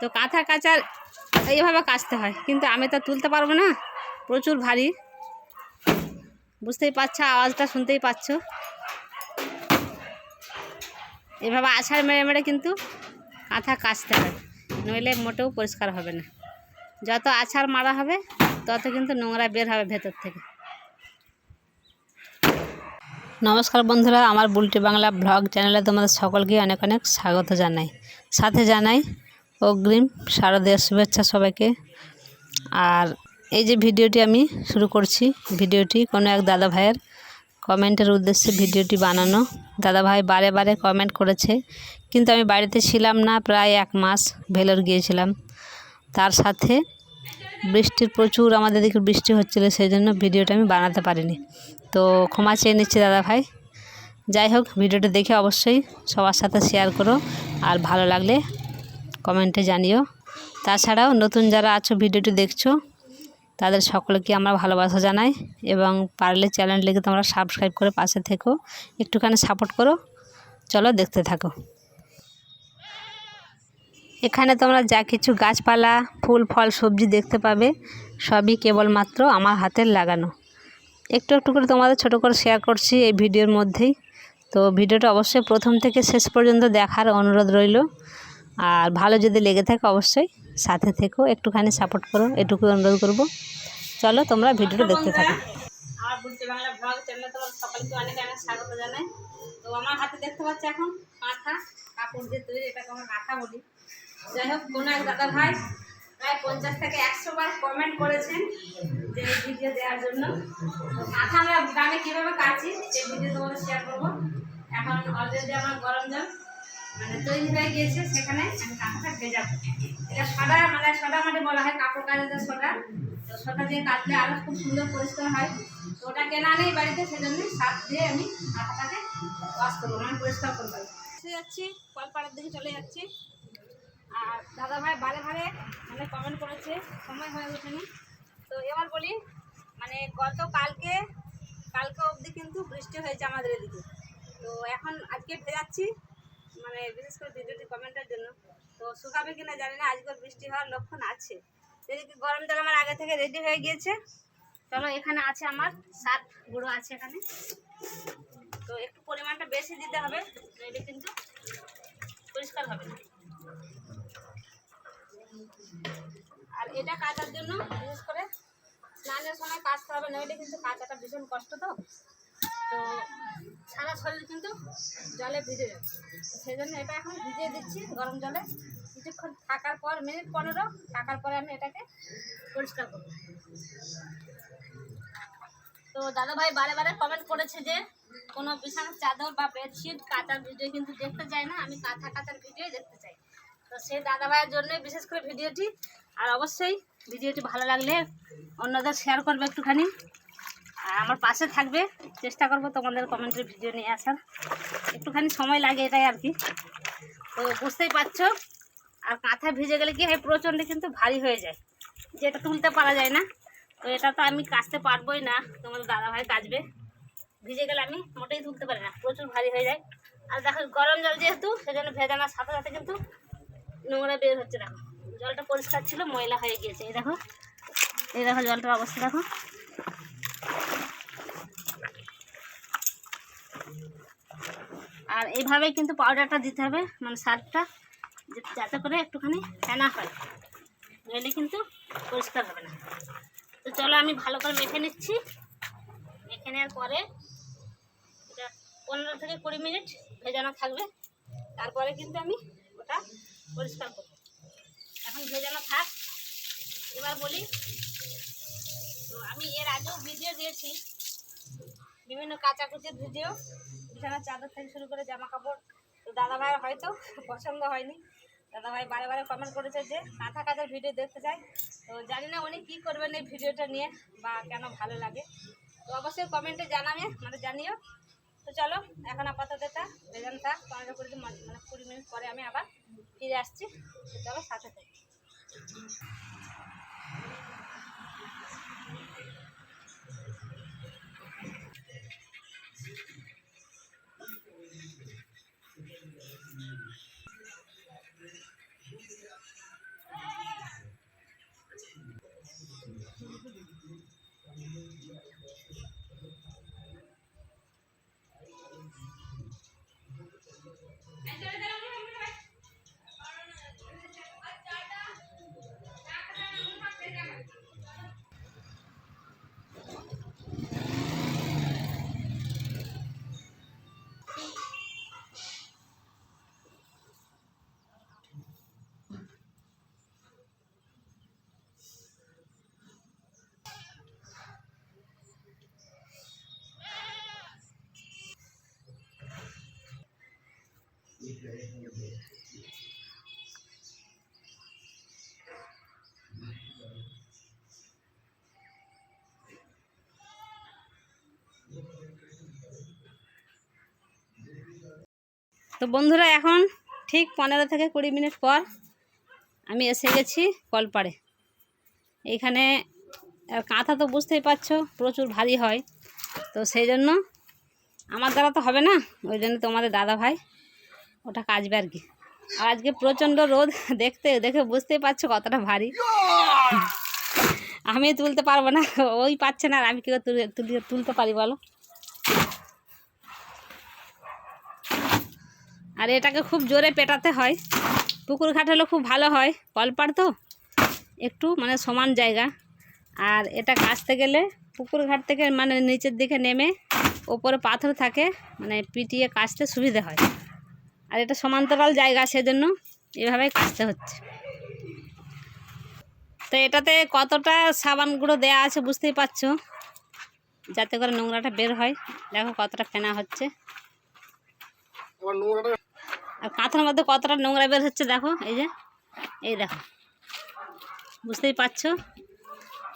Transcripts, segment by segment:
তো কাঁথা কাচার এইভাবে কাচতে হয়। কিন্তু আমি তো তুলতে পারব না। প্রচুর ভারী। বুঝতেই পারছ, আওয়াজটা শুনতেই পাচ্ছ। এভাবে আছাড় মেরে মেরে কিন্তু কাঁথা কাচতে হয়। নইলে মোটেও পরিষ্কার হবে না। যত আছাড় মারা হবে, তত কিন্তু নোংরা বের হবে ভেতর থেকে। নমস্কার বন্ধুরা, আমার বুলটি বাংলা ব্লগ চ্যানেলে তোমাদের সকলকে অনেক অনেক স্বাগত জানাই। সাথে জানাই অগ্রিম, সারা শারদীয় শুভেচ্ছা সবাইকে। আর এই যে ভিডিওটি আমি শুরু করছি, ভিডিওটি কোনো এক দাদা ভাইয়ের কমেন্টের উদ্দেশ্যে ভিডিওটি বানানো। দাদা ভাই বারে বারে কমেন্ট করেছে, কিন্তু আমি বাড়িতে ছিলাম না, প্রায় এক মাস ভেলোর গিয়েছিলাম। তার সাথে বৃষ্টির, প্রচুর আমাদের দিকে বৃষ্টি হচ্ছিল, সেই জন্য ভিডিওটা আমি বানাতে পারিনি। তো ক্ষমা চেয়ে নিচ্ছি দাদা ভাই। যাই হোক, ভিডিওটা দেখে অবশ্যই সবার সাথে শেয়ার করো, আর ভালো লাগলে কমেন্টে জানিও। তাছাড়াও নতুন যারা আছো, ভিডিওটি দেখছ, তাদের সকলকে আমরা ভালোবাসা জানাই এবং পারলে চ্যানেলটিকে তোমরা সাবস্ক্রাইব করে পাশে থেকো, একটুখানি সাপোর্ট করো। চলো দেখতে থাকো। এখানে তোমরা যা কিছু গাছপালা, ফুল, ফল, সবজি দেখতে পাবে, সবই কেবলমাত্র আমার হাতের লাগানো। একটু একটু করে তোমাদের ছোট করে শেয়ার করছি এই ভিডিওর মধ্যেই। তো ভিডিওটা অবশ্যই প্রথম থেকে শেষ পর্যন্ত দেখার অনুরোধ রইল। আর ভালো যদি লেগে থাকে অবশ্যই সাথে থেকেও একটুখানি সাপোর্ট করো এটুকু অনুরোধ করব। চলো তোমরা ভিডিওটা দেখতে থাকো। আমার বুঝতে বাংলা ব্লগ চ্যানেলে তোমার সকলকে অনেক অনেক স্বাগত জানাই। তো আমার হাতে দেখতে পাচ্ছি এখন কাঁথা কাপড় দিয়ে তৈরি এটাকে আমরা কাঁথা বলি। যাই হোক কোনো এক দাদা ভাই প্রায় পঞ্চাশ থেকে একশো বার কমেন্ট করেছেন যে এই ভিডিও দেওয়ার জন্য। কাঁথা আমরা গ্রামে কীভাবে কাছি সেই ভিডিও তোমাদের শেয়ার করব। এখন অলরেডি আমার গরম জল। মানে তৈরি হয়ে গিয়েছে, সেখানে আমি কাঁথাটা ভেজাবো। এটা সদা মানে সদা মাটি বলা হয়, কাপড় কাচাতে সদা তো সদা দিয়ে কাটলে আরও খুব সুন্দর পরিষ্কার হয়। তো ওটা কেনা নেই বাড়িতে, সেজন্য সাত দিয়ে আমি কাঁথাটাকে ওয়াশ করব মানে পরিষ্কার করব। চলে যাচ্ছি, কলপাড়ার দিকে চলে যাচ্ছি। আর দাদা ভাই বারে বারে মানে কমেন্ট করেছে, সময় হয়ে ওঠেনি। তো এবার বলি মানে গত কালকে কালকে অবধি কিন্তু বৃষ্টি হয়েছে আমাদের এদিকে। তো এখন আজকে ভেজাচ্ছি। মানে বিশেষ করে ভিডিওটি কমেন্টের জন্য। তো শুকাবে কিনা জানি না, আজকে বৃষ্টি হওয়ার লক্ষণ আছে। এদিকে গরম জল আমার আগে থেকে রেডি হয়ে গিয়েছে, চলো এখানে আছে আমার সাত গুঁড়ো আছে এখানে। তো একটু পরিমাণটা বেশি দিতে হবে নইলে কিন্তু পরিষ্কার হবে না। আর এটা কাটার জন্য বিশেষ করে স্নানের সময় কাচতে হবে নইলে কিন্তু কাচাটা ভীষণ কষ্ট তো। তো সারা শরীর কিন্তু জলে ভিজে যাবে সেই জন্য এটা এখন ভিজিয়ে দিচ্ছি গরম জলে। কিছুক্ষণ থাকার পর, মিনিট পনেরো থাকার পরে আমি এটাকে পরিষ্কার করব। তো দাদা ভাই বারে বারে কমেন্ট করেছে যে, কোনো বিছানার চাদর বা বেডশিট কাচার ভিডিও কিন্তু দেখতে চাই না। আমি কাঁথা কাচার ভিডিও দেখতে চাই। তো সেই দাদা ভাইয়ের জন্যই বিশেষ করে ভিডিওটি। আর অবশ্যই ভিডিওটি ভালো লাগলে অন্যদের শেয়ার করবে একটুখানি। আমার পাশে থাকবে, চেষ্টা করব তোমাদের কমেন্টের ভিডিও নিয়ে আসার। একটুখানি সময় লাগে এটাই আর কি। তো বুঝতেই পারছ, আর কাঁথা ভিজে গেলে কি হয়, প্রচণ্ড কিন্তু ভারী হয়ে যায়। যেটা তুলতে পারা যায় না, তো এটা তো আমি কাচতে পারবোই না, তোমাদের দাদাভাই কাচবে। ভিজে গেলে আমি মোটেই তুলতে পারি না, প্রচুর ভারী হয়ে যায়। আর দেখো, গরম জল যেহেতু, সেজন্য ভেজানোর সাথে সাথে কিন্তু নোংরা বের হচ্ছে, দেখো। জলটা পরিষ্কার ছিল, ময়লা হয়ে গিয়েছে, এই দেখো। এই দেখো জলটার অবস্থা, দেখো। আর এইভাবেই কিন্তু পাউডারটা দিতে হবে মানে সারটা যাতে করে একটুখানি ফেনা হয়। নইলে কিন্তু পরিষ্কার হবে না। তো চলো আমি ভালো করে মেখে নিচ্ছি। মেখে নেওয়ার পরে এটা পনেরো থেকে কুড়ি মিনিট ভেজানো থাকবে। তারপরে কিন্তু আমি ওটা পরিষ্কার করব। এখন ভেজানো থাক। এবার বলি, তো আমি এর আগেও ভিডিও দিয়েছি। বিভিন্ন কাচাকুচির ভিডিও বিছানার চাদর থেকে শুরু করে জামা কাপড় তো দাদা ভাইয়ের হয়তো পছন্দ হয়নি। দাদা ভাই বারে বারে কমেন্ট করেছে যে কাঁথা কাঁথার ভিডিও দেখতে চাই। তো জানি না উনি কী করবেন এই ভিডিওটা নিয়ে বা কেন ভালো লাগে। তো অবশ্যই কমেন্টে জানাবে মানে জানিও। তো চলো, এখন আপাতত এটা ভেজান থাক পনেরো কুড়ি মানে কুড়ি মিনিট পরে আমি আবার ফিরে আসছি। চলো, সাথে থাকি। তো বন্ধুরা এখন ঠিক পনেরো থেকে কুড়ি মিনিট পর আমি এসে গেছি কলপাড়ে। এইখানে কাঁথা তো বুঝতেই পারছ, প্রচুর ভারী হয়। তো সেই জন্য আমার দ্বারা তো হবে না, ওই জন্য তোমাদের দাদা ভাই ওটা কাজবে আর কি। আর আজকে প্রচণ্ড রোদ, দেখতে, দেখে বুঝতেই পারছ কতটা ভারী। আমি তুলতে পারব না, ওই পাচ্ছে না, আর আমি কী তুলে, তুলতে পারি বলো? আর এটাকে খুব জোরে পেটাতে হয়। পুকুর ঘাট হলে খুব ভালো হয়, কলপাড় তো, একটু মানে সমান জায়গা। আর এটা কাচতে গেলে পুকুর ঘাট থেকে মানে নিচের দিকে নেমে ওপরে পাথর থাকে মানে পিটিয়ে কাচতে সুবিধে হয়। আর এটা সমান্তরাল জায়গা সেজন্য এভাবেই কাচতে হচ্ছে। তো এটাতে কতটা সাবান গুঁড়ো দেওয়া আছে বুঝতেই পারছ? যাতে করে নোংরাটা বের হয়। দেখো কতটা ফেনা হচ্ছে। আর কাঁথার মধ্যে কতটা নোংরা বের হচ্ছে দেখো, এই যে, এই দেখো। বুঝতেই পারছ?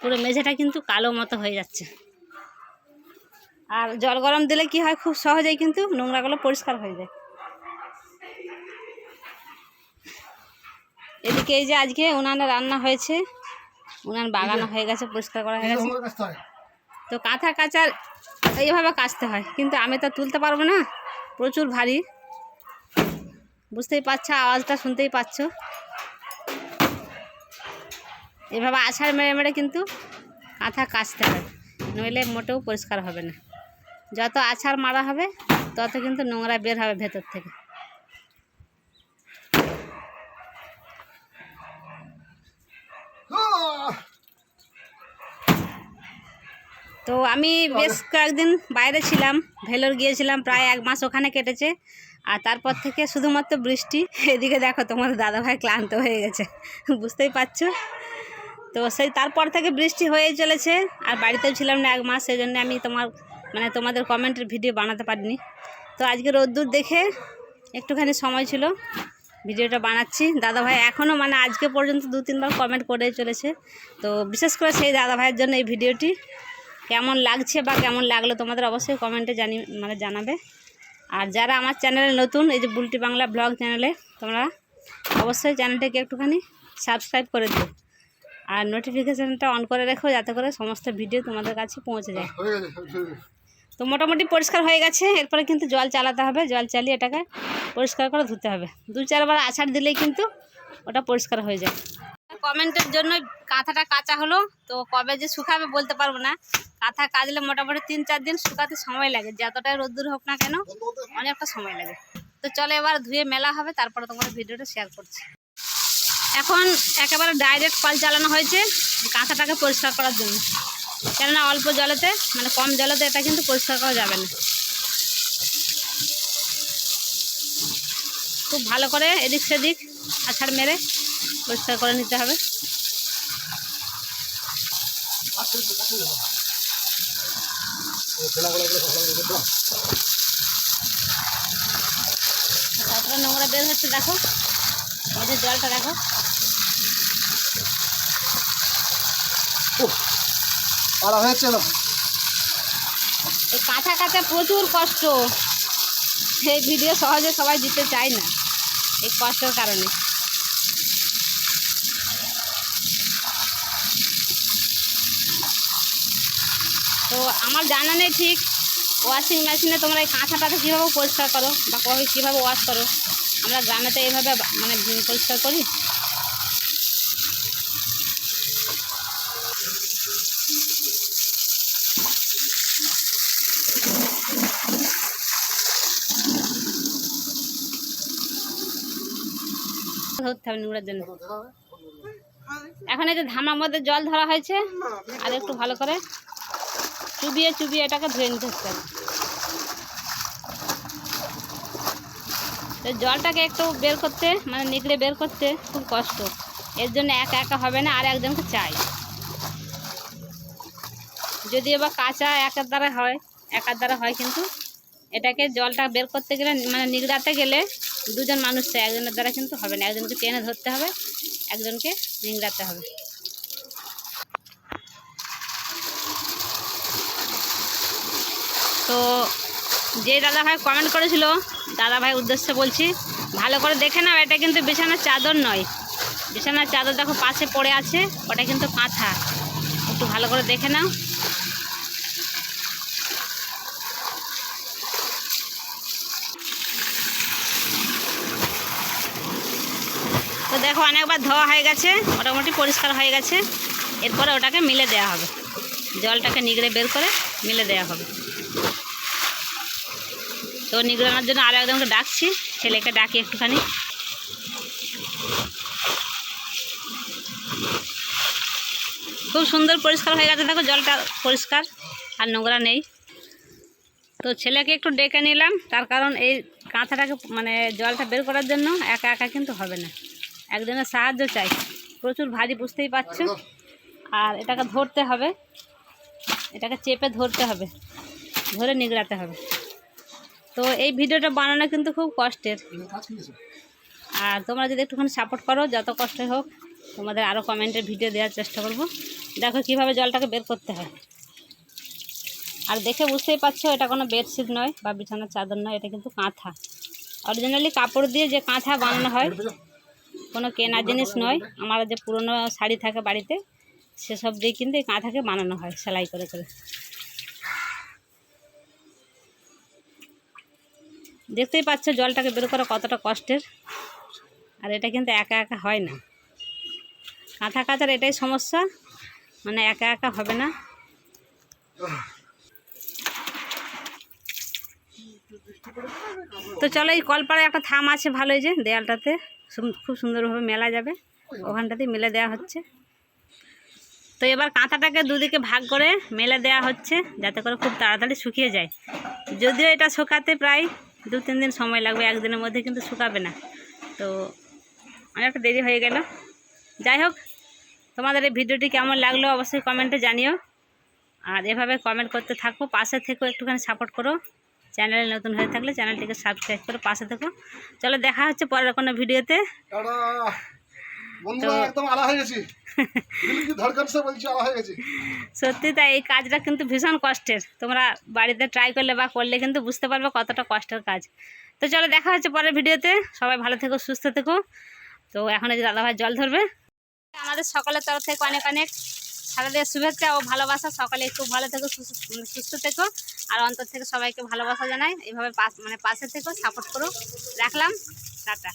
পুরো মেঝেটা কিন্তু কালো মতো হয়ে যাচ্ছে। আর জল গরম দিলে কি হয়? খুব সহজেই কিন্তু নোংরাগুলো পরিষ্কার হয়ে যায়। এদিকে এই যে আজকে উনানে রান্না হয়েছে। উনান বাগানো হয়ে গেছে পরিষ্কার করা হয়ে গেছে। তো কাঁথা কাচার এইভাবে কাচতে হয় কিন্তু আমি তো তুলতে পারব না প্রচুর ভারী। বুঝতেই পারছ আওয়াজটা শুনতেই পাচ্ছ। এভাবে আছাড় মেরে মেরে কিন্তু কাঁথা কাচতে হয় নইলে মোটেও পরিষ্কার হবে না। যত আছাড় মারা হবে তত কিন্তু নোংরা বের হবে ভেতর থেকে। তো আমি বেশ কয়েকদিন বাইরে ছিলাম ভেলোর গিয়েছিলাম প্রায় এক মাস ওখানে কেটেছে। আর তারপর থেকে শুধুমাত্র বৃষ্টি এদিকে দেখো তোমার দাদাভাই ক্লান্ত হয়ে গেছে বুঝতেই পারছ? তো সেই তারপর থেকে বৃষ্টি হয়েই চলেছে আর বাড়িতেও ছিলাম না এক মাস সেই জন্য আমি তোমার মানে তোমাদের কমেন্টের ভিডিও বানাতে পারিনি। তো আজকে রোদ্দুর দেখে একটুখানি সময় ছিল ভিডিওটা বানাচ্ছি। দাদাভাই এখনও মানে আজকে পর্যন্ত দু তিনবার কমেন্ট করেই চলেছে। তো বিশেষ করে সেই দাদাভাইয়ের জন্য এই ভিডিওটি কেমন লাগছে বা কেমন লাগল তোমাদের অবশ্যই কমেন্টে জানি মানে জানাবে। আর যারা আমার চ্যানেলে নতুন এই যে বুলটি বাংলা ব্লগ চ্যানেলে তোমরা অবশ্যই চ্যানেলটাকে একটুখানি সাবস্ক্রাইব করে দিও। আর নোটিফিকেশানটা অন করে রেখো যাতে করে সমস্ত ভিডিও তোমাদের কাছে পৌঁছে যায়। তো মোটামুটি পরিষ্কার হয়ে গেছে এরপরে কিন্তু জল চালাতে হবে। জল চালিয়ে এটাকে পরিষ্কার করে ধুতে হবে। দু চারবার আছাড় দিলেই কিন্তু ওটা পরিষ্কার হয়ে যায়। কমেন্টের জন্য কাঁথাটা কাঁচা হলো, তো কবে যে শুকাবে বলতে পারব না। কাঁথা কাচলে মোটামুটি তিন চার দিন শুকাতে সময় লাগে, যতটাই রোদ্দুর হোক না কেন, অনেকটা সময় লাগে। তো চলো এবার ধুয়ে মেলা হবে, তারপরে তোমাদের ভিডিওটা শেয়ার করছি। এখন একেবারে ডাইরেক্ট কল চালানো হয়েছে কাঁথাটাকে পরিষ্কার করার জন্য। কেননা অল্প জলেতে মানে কম জলেতে এটা কিন্তু পরিষ্কার করা যাবে না। খুব ভালো করে এদিক সেদিক আছাড় মেরে পরিষ্কার করে নিতে হবে। তারপরে নোংরা বের হচ্ছে দেখো। এই যে জলটা দেখো। হয়েছে এই কাঁথা কাঁচা প্রচুর কষ্ট। এই ভিডিও সহজে সবাই দিতে চায় না এই কষ্টের কারণে তো আমার জানা নেই ঠিক। ওয়াশিং মেশিনে তোমরা এই কাঁথাটাকে কীভাবে পরিষ্কার করো? বা কীভাবে ওয়াশ করো? আমরা গ্রামে তো এইভাবে মানে পরিষ্কার করি। ধরতে হবে নোংরার জন্য। এখন এই যে ধামার মধ্যে জল ধরা হয়েছে আর একটু ভালো করে। চুবিয়ে চুবিয়ে এটাকে ধুয়ে নিতে হচ্ছে তো জলটাকে একটু বের করতে মানে নিকড়ে বের করতে খুব কষ্ট। এর জন্য একা একা হবে না, আর একজনকে চাই। যদি এবার কাঁচা একার দ্বারা হয়, একার দ্বারা হয় কিন্তু, এটাকে জলটা বের করতে গেলে মানে নিগড়াতে গেলে দুজন মানুষ চাই, একজনের দ্বারা কিন্তু হবে না। একজনকে টেনে ধরতে হবে, একজনকে নিংড়াতে হবে। তো যে দাদা ভাই কমেন্ট করেছিল দাদা ভাই উদ্দেশ্যে বলছি, ভালো করে দেখে নাও, এটা কিন্তু বিছানার চাদর নয়। বিছানার চাদর দেখো পাশে পড়ে আছে, ওটা কিন্তু কাঁথা। একটু ভালো করে দেখে নাও। তো দেখো অনেকবার ধোয়া হয়ে গেছে, মোটামুটি পরিষ্কার হয়ে গেছে। এরপরে ওটাকে মিলে দেওয়া হবে। জলটাকে নিগড়ে বের করে মিলে দেওয়া হবে। তো নিগড়ানোর জন্য আরও একজনকে ডাকছি, ছেলেকে ডাকি একটুখানি। খুব সুন্দর পরিষ্কার হয়ে গেছে, দেখো জলটা পরিষ্কার, আর নোংরা নেই। তো ছেলেকে একটু ডেকে নিলাম, তার কারণ এই কাঁথাটাকে মানে জলটা বের করার জন্য একা একা কিন্তু হবে না। একজনের সাহায্য চাই। প্রচুর ভারী, বুঝতেই পারছ? আর এটাকে ধরতে হবে। এটাকে চেপে ধরতে হবে। ধরে নিগড়াতে হবে। তো এই ভিডিওটা বানানো কিন্তু খুব কষ্টের। আর তোমরা যদি একটুখানি সাপোর্ট করো, যত কষ্ট হোক, তোমাদের আরও কমেন্টের ভিডিও দেওয়ার চেষ্টা করব। দেখো কীভাবে জলটাকে বের করতে হয়। আর দেখে বুঝতেই পারছ, এটা কোনো বেডশিট নয় বা বিছানার চাদর নয়, এটা কিন্তু কাঁথা। অরিজিনালি কাপড় দিয়ে যে কাঁথা বানানো হয়, কোনো কেনা জিনিস নয়। আমার যে পুরনো শাড়ি থাকে বাড়িতে, সেসব দিয়ে কিন্তু এই কাঁথাকে বানানো হয়, সেলাই করে করে। দেখতেই পাচ্ছ জলটাকে বের করা কতটা কষ্টের। আর এটা কিন্তু একা একা হয় না। কাঁথা কাঁথার এটাই সমস্যা মানে একা একা হবে না। তো চলো এই কলপাড়ায় একটা থাম আছে ভালো এই যে, দেয়ালটাতে। খুব সুন্দরভাবে মেলা যাবে। ওখানটাতেই মেলে দেওয়া হচ্ছে। তো এবার কাঁথাটাকে দুদিকে ভাগ করে মেলে দেওয়া হচ্ছে, যাতে করে খুব তাড়াতাড়ি শুকিয়ে যায়। যদিও এটা শুকাতে প্রায় দু তিন দিন সময় লাগবে একদিনের মধ্যে কিন্তু শুকাবে না। তো অনেকটা দেরি হয়ে গেল। যাই হোক, তোমাদের এই ভিডিওটি কেমন লাগল অবশ্যই কমেন্টে জানিও। আর এভাবে কমেন্ট করতে থাকো, পাশে থেকেও একটুখানি সাপোর্ট করো। চ্যানেলে নতুন হয়ে থাকলে চ্যানেলটিকে সাবস্ক্রাইব করে পাশে থেকো। চলো দেখা হচ্ছে পরের কোনো ভিডিওতে। বন্ধুরা একদম আলা হয়ে গেছি। ধড়কন সে বলছি আলা হয়ে গেছি। সত্যি তাই এই কাজটা কিন্তু ভীষণ কষ্টের। তোমরা বাড়িতে ট্রাই করলে বা করলে কিন্তু বুঝতে পারবে কতটা কষ্টের কাজ। তো চলো দেখা হচ্ছে পরের ভিডিওতে। সবাই ভালো থেকো সুস্থ থেকো। তো এখন এই যে দাদাভাই জল ধরবে। আমাদের সকলের তরফ থেকে অনেক অনেক সারাদের শুভেচ্ছা ও ভালোবাসা। সকলে একটু ভালো থেকো সুস্থ সুস্থ থেকো। আর অন্তর থেকে সবাইকে ভালোবাসা জানাই। এইভাবে পাশ মানে পাশে থেকো সাপোর্ট করো। রাখলাম। টাটা।